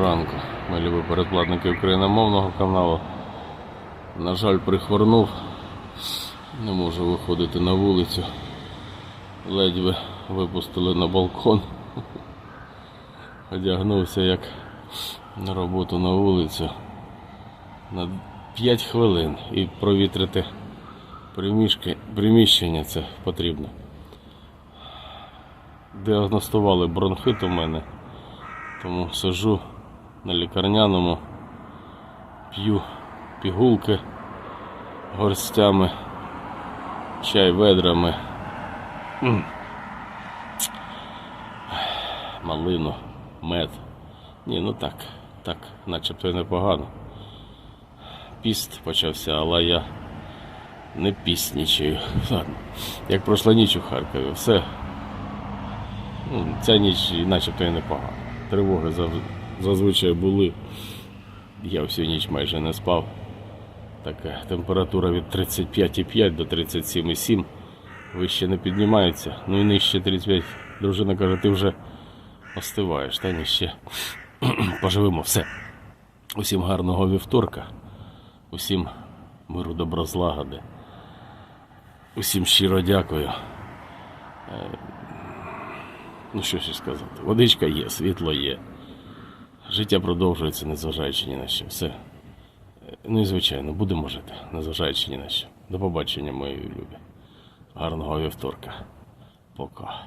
Ранку, ми любі україномовного каналу. На жаль, прихворнув, не можу виходити на вулицю. Ледве випустили на балкон. Одягнувся як на роботу на вулицю на 5 хвилин і провітрити приміщення це потрібно. Діагностували бронхит у мене. Тому сижу на лікарняному, п'ю пігулки горстями, чай ведрами, малину, мед. Ні, ну так, так, начебто й непогано. Піст почався, але я не піснічаю. Як пройшла ніч у Харкові, все Ну, Ця ніч і начебто і непогана. Тривоги зав- зазвичай були. Я всю ніч майже не спав. Така температура від 35,5 до 37,7. Вище не піднімається. Ну і нижче 35. Дружина каже, ти вже остиваєш, та ні ще. Поживемо все. Усім гарного вівторка. Усім миру доброзлагоди. Усім щиро дякую. Ну що ще сказати? Водичка є, світло є. Життя продовжується, незважаючи ні на що. Все. Е, Ну і звичайно, будемо жити, незважаючи ні на що. До побачення, мої любі. Гарного вівторка. Пока.